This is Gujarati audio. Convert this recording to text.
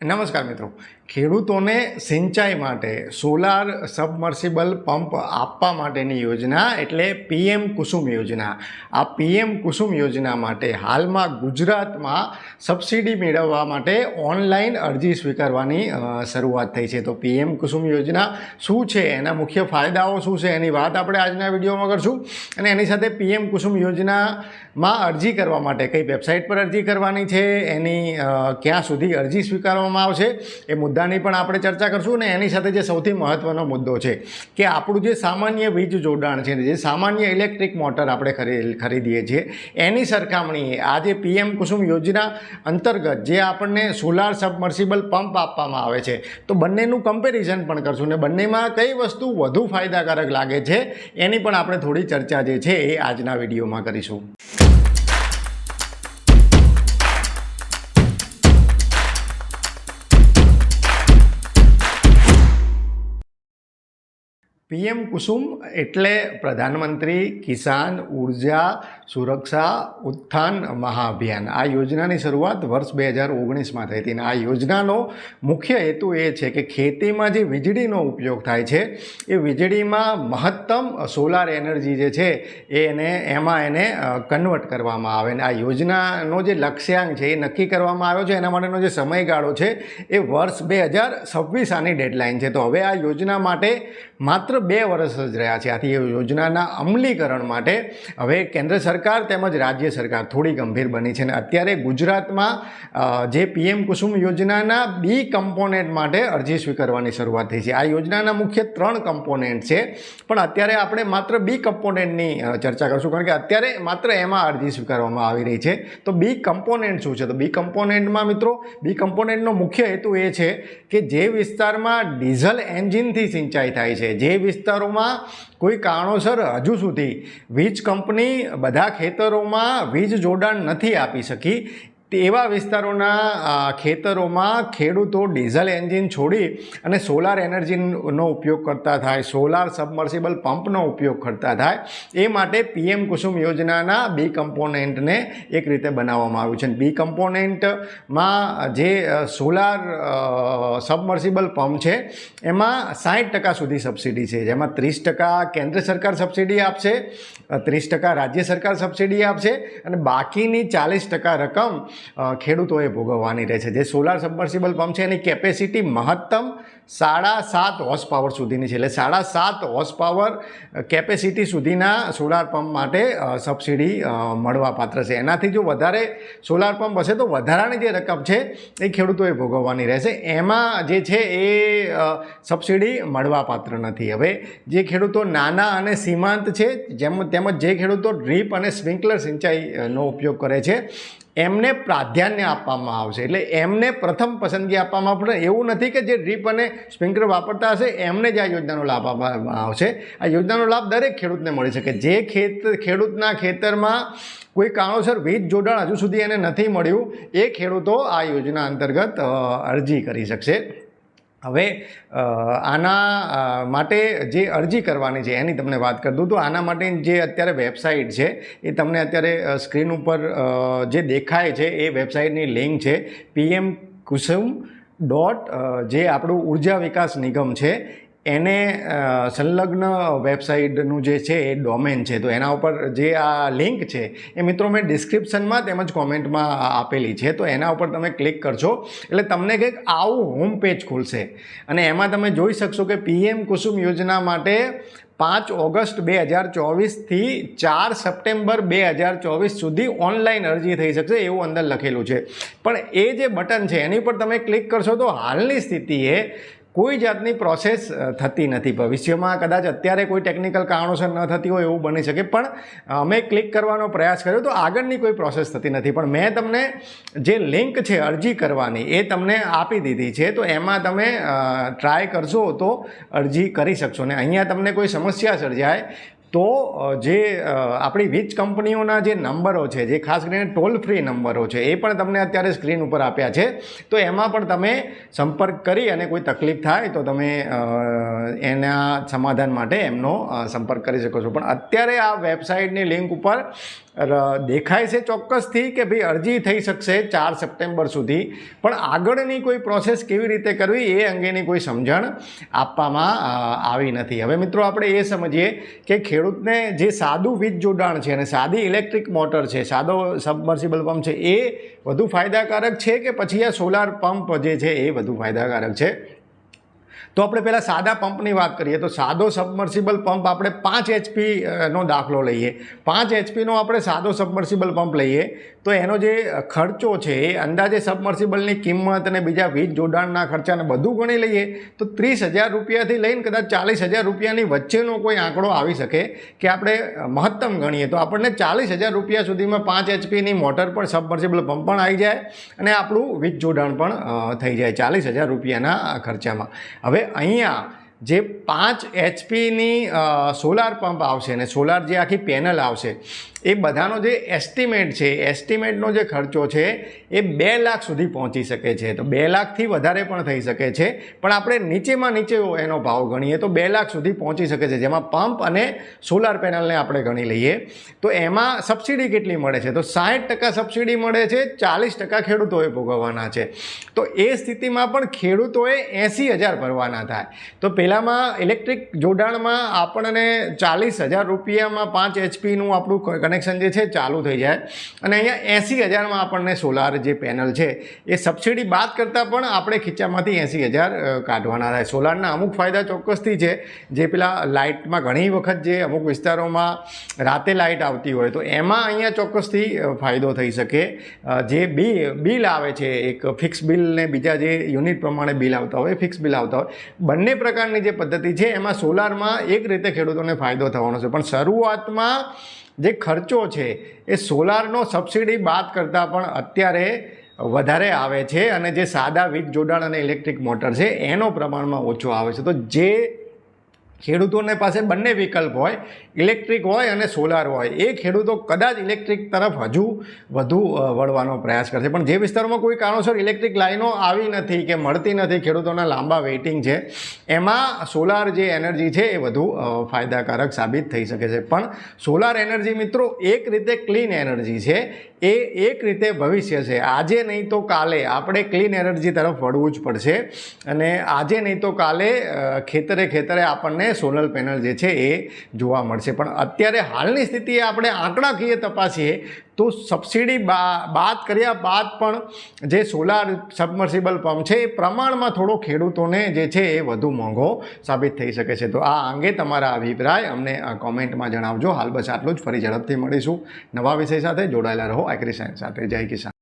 નમસ્કાર મિત્રો. ખેડૂતોને સિંચાઈ માટે સોલાર સબમર્સિબલ પંપ આપવા માટેની યોજના એટલે પીએમ કુસુમ યોજના. આ પીએમ કુસુમ યોજના માટે હાલમાં ગુજરાતમાં સબસિડી મેળવવા માટે ઓનલાઈન અરજી સ્વીકારવાની શરૂઆત થઈ છે. તો પીએમ કુસુમ યોજના શું છે? એના મુખ્ય ફાયદાઓ શું છે? એની વાત આપણે આજના વિડીયોમાં કરશું. અને એની સાથે પીએમ કુસુમ યોજનામાં અરજી કરવા માટે કઈ વેબસાઇટ પર અરજી કરવાની છે? એની ક્યાં સુધી અરજી સ્વીકારવામાં આવશે. એ મુદ્દાની પણ આપણે ચર્ચા કરશું અને એની સાથે જે સૌથી મહત્ત્વનો મુદ્દો છે કે આપણું જે સામાન્ય વીજ જોડાણ છે જે સામાન્ય ઇલેક્ટ્રિક મોટર આપણે ખરીદીએ છીએ, એની સરખામણીએ આજે પીએમ કુસુમ યોજના અંતર્ગત જે આપણને સોલાર સબમર્સિબલ પંપ આપવામાં આવે છે, તો બંનેનું કમ્પેરિઝન પણ કરશું ને બંનેમાં કઈ વસ્તુ વધુ ફાયદાકારક લાગે છે, એની પણ આપણે થોડી ચર્ચા જે છે એ આજના વિડીયોમાં કરીશું. પીએમ કુસુમ એટલે પ્રધાનમંત્રી કિસાન ઊર્જા સુરક્ષા ઉત્થાન મહાઅભિયાન. આ યોજનાની શરૂઆત વર્ષ બે હજાર ઓગણીસમાં થઈ હતી અને આ યોજનાનો મુખ્ય હેતુ એ છે કે ખેતીમાં જે વીજળીનો ઉપયોગ થાય છે, એ વીજળીમાં મહત્તમ સોલાર એનર્જી જે છે, એને, એમાં એને કન્વર્ટ કરવામાં આવે અને આ યોજનાનો જે લક્ષ્યાંક છે એ નક્કી કરવામાં આવ્યો છે. એના માટેનો જે સમયગાળો છે એ વર્ષ બે હજાર છવ્વીસ આની ડેડલાઇન છે. તો હવે આ યોજના માટે માત્ર બે વર્ષ જ રહ્યા છે આથી એ યોજનાના અમલીકરણ માટે. હવે કેન્દ્ર સરકાર તેમજ રાજ્ય સરકાર થોડી ગંભીર બની છે અને અત્યારે ગુજરાતમાં જે પીએમ કુસુમ યોજનાના બી કમ્પોનેન્ટ માટે અરજી સ્વીકારવાની શરૂઆત થઈ છે. આ યોજનાના મુખ્ય ત્રણ કમ્પોનેન્ટ છે. પણ અત્યારે આપણે માત્ર બી કમ્પોનેન્ટની ચર્ચા કરશું કારણ કે અત્યારે માત્ર એમાં અરજી સ્વીકારવામાં આવી રહી છે. તો બી કમ્પોનેન્ટ શું છે? તો બી કમ્પોનેન્ટમાં મિત્રો, બી કમ્પોનેન્ટનો મુખ્ય હેતુ એ છે કે જે વિસ્તારમાં ડીઝલ એન્જિનથી સિંચાઈ થાય છે, જે વિસ્તારોમાં કોઈ કારણોસર હજુ સુધી વીજ કંપની બધા ખેતરોમાં વીજ જોડાણ નથી આપી શકી. તેવા વિસ્તારોના ખેતરોમાં ખેડૂતો ડીઝલ એન્જિન છોડી અને સોલાર એનર્જીનો ઉપયોગ કરતા થાય, સોલાર સબમર્સિબલ પંપનો ઉપયોગ કરતા થાય, એ માટે પીએમ કુસુમ યોજનાના બી કમ્પોનેન્ટને એક રીતે બનાવવામાં આવ્યું છે. બી કમ્પોનેન્ટમાં જે સોલાર સબમર્સિબલ પંપ છે, એમાં સાઠ ટકા સુધી સબસિડી છે. જેમાં ત્રીસ ટકા કેન્દ્ર સરકાર સબસિડી આપશે ત્રીસ ટકા રાજ્ય સરકાર સબસિડી આપશે અને બાકીની ચાલીસ ટકા રકમ ખેડૂતોએ ભોગવવાની રહેશે જે સોલાર સબમર્સિબલ પંપ છે, એની કેપેસિટી મહત્તમ સાડા સાત હોર્સ પાવર સુધીની છે. એટલે સાડા સાત હોર્સ પાવર કેપેસિટી સુધીના સોલાર પંપ માટે સબસિડી મળવાપાત્ર છે. એનાથી જો વધારે સોલાર પંપ હશે તો વધારાની જે રકમ છે, એ ખેડૂતોએ ભોગવવાની રહેશે એમાં જે છે એ સબસિડી મળવાપાત્ર નથી. હવે જે ખેડૂતો નાના અને સીમાંત છે, જેમ, તેમજ જે ખેડૂતો ડ્રીપ અને સ્પ્રિંકલર સિંચાઈનો ઉપયોગ કરે છે એમને પ્રાધાન્ય આપવામાં આવશે. એટલે એમને પ્રથમ પસંદગી આપવામાં આવશે એવું નથી કે જે ડ્રીપ અને સ્પ્રિંકલર વાપરતા હશે, એમને જ આ યોજનાનો લાભ આપવામાં આવશે. આ યોજનાનો લાભ દરેક ખેડૂતને મળી શકે. જે ખેત, ખેડૂતના ખેતરમાં કોઈ કારણોસર વીજ જોડાણ હજુ સુધી એને નથી મળ્યું, એ ખેડૂતો આ યોજના અંતર્ગત અરજી કરી શકશે. હવે આના માટે જે અરજી કરવાની છે, એની તમને વાત કરી દઉં તો આના માટે જે અત્યારે વેબસાઇટ છે, એ તમને અત્યારે સ્ક્રીન ઉપર જે દેખાય છે, એ વેબસાઇટની લિંક છે, પીએમ કુસુમ ડોટ જે આપણું ઊર્જા વિકાસ નિગમ છે એને સંલગ્ન વેબસાઇટનું જે છે એ ડોમેન છે. તો એના ઉપર જે આ લિંક છે, એ મિત્રો મેં ડિસ્ક્રિપ્શનમાં તેમજ કોમેન્ટમાં આપેલી છે. તો એના ઉપર તમે ક્લિક કરશો એટલે તમને કંઈક આવું હોમ પેજ ખુલશે. અને એમાં તમે જોઈ શકશો કે પીએમ કુસુમ યોજના માટે પાંચ ઓગસ્ટ બે હજાર ચોવીસથી ચાર સપ્ટેમ્બર બે હજાર ચોવીસ સુધી ઓનલાઈન અરજી થઈ શકશે એવું અંદર લખેલું છે. પણ એ જે બટન છે, એની પર તમે ક્લિક કરશો તો હાલની સ્થિતિએ કોઈ જાતની પ્રોસેસ થતી નથી ભવિષ્યમાં. કદાચ અત્યારે કોઈ ટેકનિકલ કારણોસર ન થતી હોય એવું બની શકે. પણ અમે ક્લિક કરવાનો પ્રયાસ કર્યો તો આગળની કોઈ પ્રોસેસ થતી નથી. પણ મેં તમને જે લિંક છે અરજી કરવાની એ તમને આપી દીધી છે. તો એમાં તમે ટ્રાય કરશો તો અરજી કરી શકશો. ને અહીંયા તમને કોઈ સમસ્યા સર્જાય તો જે આપણી વીજ કંપનીઓના જે નંબરો છે, જે ખાસ કરીને ટોલ ફ્રી નંબરો છે, એ પણ તમને અત્યારે સ્ક્રીન ઉપર આપ્યા છે. તો એમાં પણ તમે સંપર્ક કરી અને કોઈ તકલીફ થાય તો તમે એના સમાધાન માટે એમનો સંપર્ક કરી શકો છો. પણ અત્યારે આ વેબસાઇટની લિંક ઉપર દેખાય છે ચોક્કસથી કે ભાઈ અરજી થઈ શકશે ચાર સપ્ટેમ્બર સુધી, પણ આગળની કોઈ પ્રોસેસ કેવી રીતે કરવી એ અંગેની કોઈ સમજણ આપવામાં આવી નથી. હવે મિત્રો આપણે એ સમજીએ કે ખેડૂતને જે સાદું વીજ જોડાણ છે અને સાદી ઇલેક્ટ્રિક મોટર છે, સાદો સબમર્સિબલ પંપ છે, એ વધુ ફાયદાકારક છે કે પછી આ સોલાર પંપ જે છે એ વધુ ફાયદાકારક છે? તો આપણે પહેલાં સાદા પંપની વાત કરીએ, તો સાદો સબમર્સિબલ પંપ આપણે પાંચ એચપીનો દાખલો લઈએ. પાંચ એચપીનો આપણે સાદો સબમર્સિબલ પંપ લઈએ, તો એનો જે ખર્ચો છે, એ અંદાજે સબમર્સિબલની કિંમત અને બીજા વીજ જોડાણના ખર્ચાને બધું ગણી લઈએ, તો ત્રીસ હજાર રૂપિયાથી લઈને કદાચ ચાલીસ હજાર રૂપિયાની વચ્ચેનો કોઈ આંકડો આવી શકે કે આપણે મહત્તમ ગણીએ. તો આપણને ચાલીસ હજાર રૂપિયા સુધીમાં પાંચ એચપીની મોટર પણ સબમર્સિબલ પંપ પણ આવી જાય અને આપણું વીજ જોડાણ પણ થઈ જાય ચાલીસ હજાર રૂપિયાના ખર્ચામાં. હવે અહીંયા જે પાંચ એચપીની સોલાર પંપ આવશે અને સોલાર જે આખી પેનલ આવશે, એ બધાનો જે એસ્ટિમેટ છે એસ્ટિમેટનો જે ખર્ચો છે, એ બે લાખ સુધી પહોંચી શકે છે. તો બે લાખથી વધારે પણ થઈ શકે છે. પણ આપણે નીચેમાં નીચે એનો ભાવ ગણીએ તો બે લાખ સુધી પહોંચી શકે છે. જેમાં પંપ અને સોલાર પેનલને આપણે ગણી લઈએ. તો એમાં સબસિડી કેટલી મળે છે? તો સાઠ ટકા સબસિડી મળે છે, ચાલીસ ટકા ખેડૂતોએ ભોગવવાના છે. તો એ સ્થિતિમાં પણ ખેડૂતોએ એંસી હજાર ભરવાના થાય. તો પહેલાંમાં ઇલેક્ટ્રિક જોડાણમાં આપણને ચાલીસ હજાર રૂપિયામાં પાંચ એચપીનું આપણું કનેક્શન જે છે ચાલુ થઈ જાય. અને અહીંયા એંસી હજારમાં આપણને સોલાર જે પેનલ છે, એ સબસિડી બાદ કરતાં પણ આપણે ખીચામાંથી એંસી હજાર કાઢવાના થાય. સોલારના અમુક ફાયદા ચોક્કસથી છે. જે પેલા લાઇટમાં ઘણી વખત જે અમુક વિસ્તારોમાં રાતે લાઇટ આવતી હોય, તો એમાં અહીંયા ચોક્કસથી ફાયદો થઈ શકે. જે બી, બિલ આવે છે, એક ફિક્સ બિલ ને બીજા જે યુનિટ પ્રમાણે બિલ આવતા હોય ફિક્સ બિલ આવતા હોય, બંને પ્રકારની જે પદ્ધતિ છે, એમાં સોલારમાં એક રીતે ખેડૂતોને ફાયદો થવાનો છે. પણ શરૂઆતમાં જે ખર્ચો છે, એ સોલારનો સબસિડી બાદ કરતાં પણ અત્યારે વધારે આવે છે અને જે સાદા વીજ જોડાણ અને ઇલેક્ટ્રિક મોટર છે, એનો પ્રમાણમાં ઓછો આવે છે. તો જે ખેડૂતોને પાસે બંને વિકલ્પ હોય, ઇલેક્ટ્રિક હોય અને સોલાર હોય. એ ખેડૂતો કદાચ ઇલેક્ટ્રિક તરફ હજુ વધુ વળવાનો પ્રયાસ કરશે. પણ જે વિસ્તારોમાં કોઈ કારણોસર ઇલેક્ટ્રિક લાઈનો આવી નથી કે મળતી નથી, ખેડૂતોના લાંબા વેઇટિંગ છે, એમાં સોલાર જે એનર્જી છે એ વધુ ફાયદાકારક સાબિત થઈ શકે છે. પણ સોલાર એનર્જી મિત્રો એક રીતે ક્લીન એનર્જી છે, એ એક રીતે ભવિષ્ય છે. આજે નહીં તો કાલે આપણે ક્લીન એનર્જી તરફ વળવું જ પડશે અને આજે નહીં તો કાલે ખેતરે ખેતરે આપણને સોલર પેનલ જે છે એ જોવા મળશે. પણ અત્યારે હાલની સ્થિતિએ આપણે આંકડાકીય તપાસીએ તો સબસિડી બાદ કર્યા બાદ પણ જે સોલાર સબમર્સિબલ પંપ છે એ પ્રમાણમાં થોડો ખેડૂતોને જે છે એ વધુ મોંઘો સાબિત થઈ શકે છે. તો આ અંગે તમારા અભિપ્રાય અમને કોમેન્ટમાં જણાવજો. હાલ બસ આટલું જ. ફરી ઝડપથી મળીશું. નવા વિષય સાથે જોડાયેલા રહો. એગ્રી સાયન્સ સાથે. જય કિસાન.